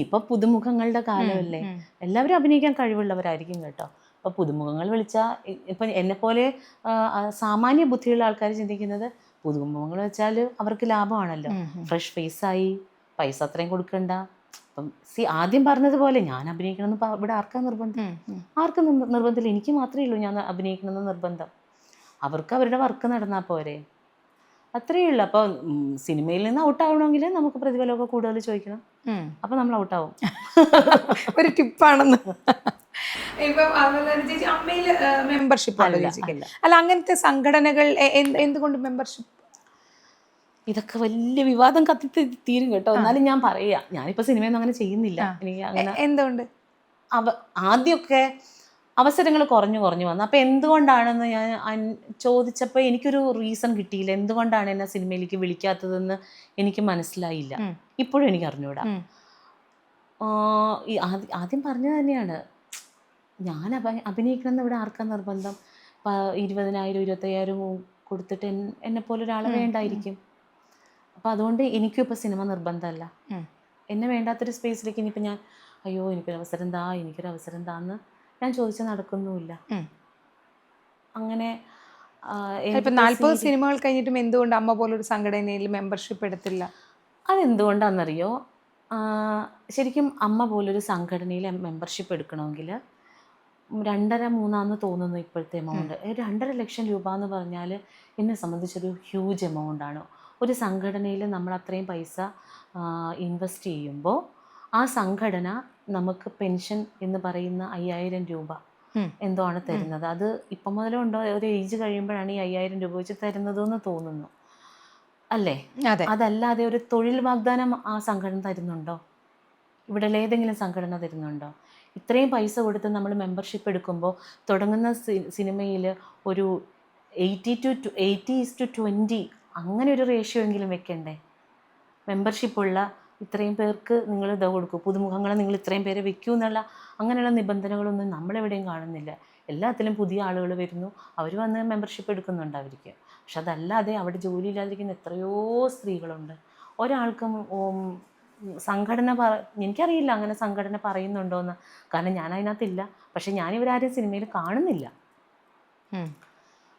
ഇപ്പൊ പുതുമുഖങ്ങളുടെ കാലമല്ലേ? എല്ലാവരും അഭിനയിക്കാൻ കഴിവുള്ളവരായിരിക്കും കേട്ടോ. അപ്പൊ പുതുമുഖങ്ങൾ വിളിച്ചാൽ ഇപ്പൊ എന്നെ പോലെ സാമാന്യ ബുദ്ധിയുള്ള ആൾക്കാർ ചിന്തിക്കുന്നത് പുതുമുഖങ്ങൾ വെച്ചാൽ അവർക്ക് ലാഭമാണല്ലോ. ഫ്രഷ് ഫേസ് ആയി പൈസ അത്രയും കൊടുക്കണ്ട. അപ്പം സി ആദ്യം പറഞ്ഞതുപോലെ ഞാൻ അഭിനയിക്കണമെന്ന് ഇവിടെ ആർക്കാ നിർബന്ധം? ആർക്കും നിർബന്ധമില്ല. എനിക്ക് മാത്രമേ ഉള്ളൂ ഞാൻ അഭിനയിക്കണമെന്ന് നിർബന്ധം. അവർക്ക് അവരുടെ വർക്ക് നടന്നാൽ പോരെ. അത്രയേ ഉള്ളൂ. അപ്പോൾ സിനിമയിൽ നിന്ന് ഔട്ട് ആവണമെങ്കിൽ നമുക്ക് പ്രതിഫലമൊക്കെ കൂടുതൽ ചോദിക്കണം. അപ്പൊ നമ്മൾ ഔട്ടാവും ഒരു ടിപ്പാണെന്ന്. മെമ്പർഷിപ്പ് അല്ല, അങ്ങനത്തെ സംഘടനകൾ എന്തുകൊണ്ട് മെമ്പർഷിപ്പ് ഇതൊക്കെ വലിയ വിവാദം കത്തി തീരും കേട്ടോ. എന്നാലും ഞാൻ പറയാ. ഞാനിപ്പോ സിനിമയൊന്നും അങ്ങനെ ചെയ്യുന്നില്ല. എനിക്ക് അങ്ങനെ എന്തുകൊണ്ട്? അവ ആദ്യമൊക്കെ അവസരങ്ങൾ കുറഞ്ഞു കുറഞ്ഞു വന്നു. അപ്പോൾ എന്തുകൊണ്ടാണെന്ന് ഞാൻ ചോദിച്ചപ്പോൾ എനിക്കൊരു റീസൺ കിട്ടിയില്ല. എന്തുകൊണ്ടാണ് എന്നെ സിനിമയിലേക്ക് വിളിക്കാത്തതെന്ന് എനിക്ക് മനസ്സിലായില്ല. ഇപ്പോഴും എനിക്ക് അറിഞ്ഞൂടാ. ആ, ആദ്യം പറഞ്ഞത് തന്നെയാണ്. ഞാൻ അഭ അഭിനയിക്കണം എന്ന് ഇവിടെ ആർക്കാ നിർബന്ധം? ഇരുപതിനായിരം ഇരുപത്തയ്യായിരം കൊടുത്തിട്ട് എന്നെ പോലെ ഒരാളെ വേണ്ടായിരിക്കും. അപ്പം അതുകൊണ്ട് എനിക്കും ഇപ്പോൾ സിനിമ നിർബന്ധമല്ല. എന്നെ വേണ്ടാത്തൊരു സ്പേസിലേക്ക് ഇനിയിപ്പോൾ ഞാൻ അയ്യോ എനിക്കൊരു അവസരം താ എനിക്കൊരു അവസരം താന്ന് ഞാൻ ചോദിച്ചാൽ നടക്കുന്നുമില്ല അങ്ങനെ ഇപ്പൊ നാല്പത് സിനിമകൾ കഴിഞ്ഞിട്ടും എന്തുകൊണ്ട് അമ്മ പോലൊരു സംഘടനയിൽ മെമ്പർഷിപ്പ് എടുത്തില്ല? അതെന്തുകൊണ്ടാണെന്നറിയോ ശരിക്കും അമ്മ പോലൊരു സംഘടനയിൽ മെമ്പർഷിപ്പ് എടുക്കണമെങ്കിൽ രണ്ടര മൂന്നാന്ന് തോന്നുന്നു ഇപ്പോഴത്തെ എമൗണ്ട്. രണ്ടര ലക്ഷം രൂപ എന്ന് പറഞ്ഞാൽ എന്നെ സംബന്ധിച്ചൊരു ഹ്യൂജ് എമൗണ്ടാണ്. ഒരു സംഘടനയിൽ നമ്മൾ അത്രയും പൈസ ഇൻവെസ്റ്റ് ചെയ്യുമ്പോൾ ആ സംഘടന നമുക്ക് പെൻഷൻ എന്ന് പറയുന്ന അയ്യായിരം രൂപ എന്തോ ആണ് തരുന്നത്? അത് ഇപ്പം മുതലേ ഉണ്ടോ? ഒരു ഏജ് കഴിയുമ്പോഴാണ് ഈ അയ്യായിരം രൂപ വെച്ച് തരുന്നതെന്ന് തോന്നുന്നു. അല്ലേ? അതെ. അതല്ലാതെ ഒരു തൊഴിൽ വാഗ്ദാനം ആ സംഘടന തരുന്നുണ്ടോ? ഇവിടെ ഏതെങ്കിലും സംഘടന തരുന്നുണ്ടോ? ഇത്രയും പൈസ കൊടുത്ത് നമ്മൾ മെമ്പർഷിപ്പ് എടുക്കുമ്പോൾ തുടങ്ങുന്ന സിനിമയിൽ ഒരു eighty to eighty is to twenty അങ്ങനെ ഒരു റേഷ്യോ എങ്കിലും വെക്കണ്ടേ? മെമ്പർഷിപ്പുള്ള ഇത്രയും പേർക്ക് നിങ്ങൾ ഇത് കൊടുക്കൂ. പുതുമുഖങ്ങളെ നിങ്ങൾ ഇത്രയും പേരെ വെക്കൂ എന്നുള്ള അങ്ങനെയുള്ള നിബന്ധനകളൊന്നും നമ്മളെവിടെയും കാണുന്നില്ല. എല്ലാത്തിലും പുതിയ ആളുകൾ വരുന്നു. അവർ വന്ന് മെമ്പർഷിപ്പ് എടുക്കുന്നുണ്ട് അവർക്ക് പക്ഷെ അതല്ലാതെ അവിടെ ജോലിയില്ലാതിരിക്കുന്ന എത്രയോ സ്ത്രീകളുണ്ട്. ഒരാൾക്കും സംഘടന പറ എനിക്കറിയില്ല അങ്ങനെ സംഘടന പറയുന്നുണ്ടോയെന്ന് കാരണം ഞാൻ അതിനകത്തില്ല. പക്ഷെ ഞാനിവരാരും സിനിമയിൽ കാണുന്നില്ല.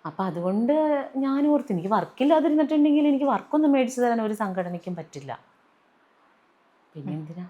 അപ്പം അതുകൊണ്ട് ഞാൻ ഓർത്ത് എനിക്ക് വർക്കില്ലാതിരുന്നിട്ടുണ്ടെങ്കിൽ എനിക്ക് വർക്കൊന്നും മേടിച്ചു തരാൻ ഒരു സംഘടനയ്ക്കും പറ്റില്ല. പിന്നെ എന്തിനാ